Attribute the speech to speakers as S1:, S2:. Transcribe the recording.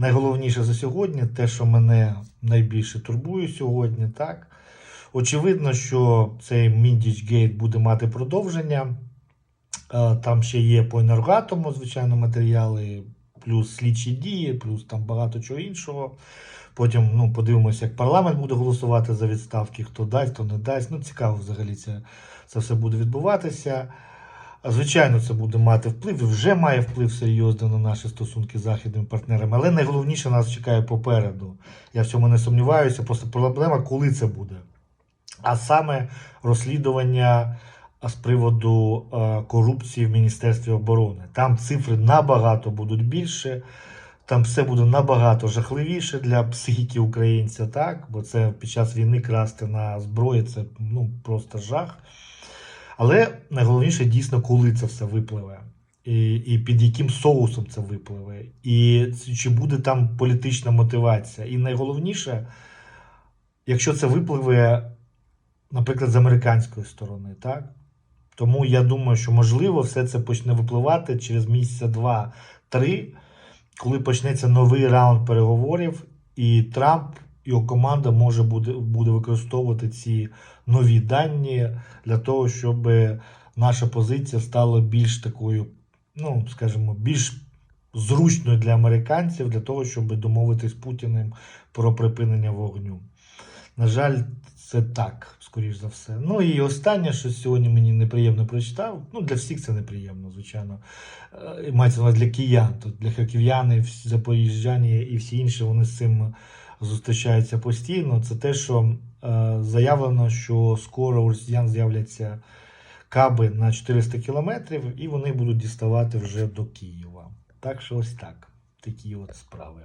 S1: найголовніше за сьогодні, те, що мене найбільше турбує сьогодні, так. Очевидно, що цей Міндічгейт буде мати продовження. Е, Там ще є по енергоатому, звичайно, матеріали, плюс слідчі дії, плюс там багато чого іншого. Потім ну, подивимося, як парламент буде голосувати за відставки, хто дасть, хто не дасть. Ну, цікаво взагалі це, це все буде відбуватися. Звичайно, це буде мати вплив і вже має вплив серйозно на наші стосунки з західними партнерами. Але найголовніше нас чекає попереду. Я в цьому не сумніваюся. Просто проблема, коли це буде. А саме розслідування з приводу корупції в Міністерстві оборони. Там цифри набагато будуть більше. Там все буде набагато жахливіше для психіки українця, так? Бо це під час війни красти на зброї це ну, просто жах. Але найголовніше дійсно, коли це все випливе, і, і під яким соусом це випливе, і чи буде там політична мотивація. І найголовніше, якщо це випливе, наприклад, з американської сторони, так? Тому я думаю, що можливо все це почне випливати через місяця два-три, коли почнеться новий раунд переговорів, і Трамп його команда може буде, буде використовувати ці нові дані для того, щоб наша позиція стала більш такою, ну скажімо, більш зручною для американців, для того, щоб домовитись з Путіним про припинення вогню. На жаль, це так, скоріш за все. Ну і останнє, що сьогодні мені неприємно прочитав. Ну, для всіх це неприємно, звичайно. Е, Мається на увазі для киян. Для харків'яни, всі запоріжжяні і всі інші вони з цим зустрічаються постійно. Це те, що е, заявлено, що скоро у росіян з'являться каби на 400 кілометрів, і вони будуть діставати вже до Києва. Так що ось так. Такі от справи.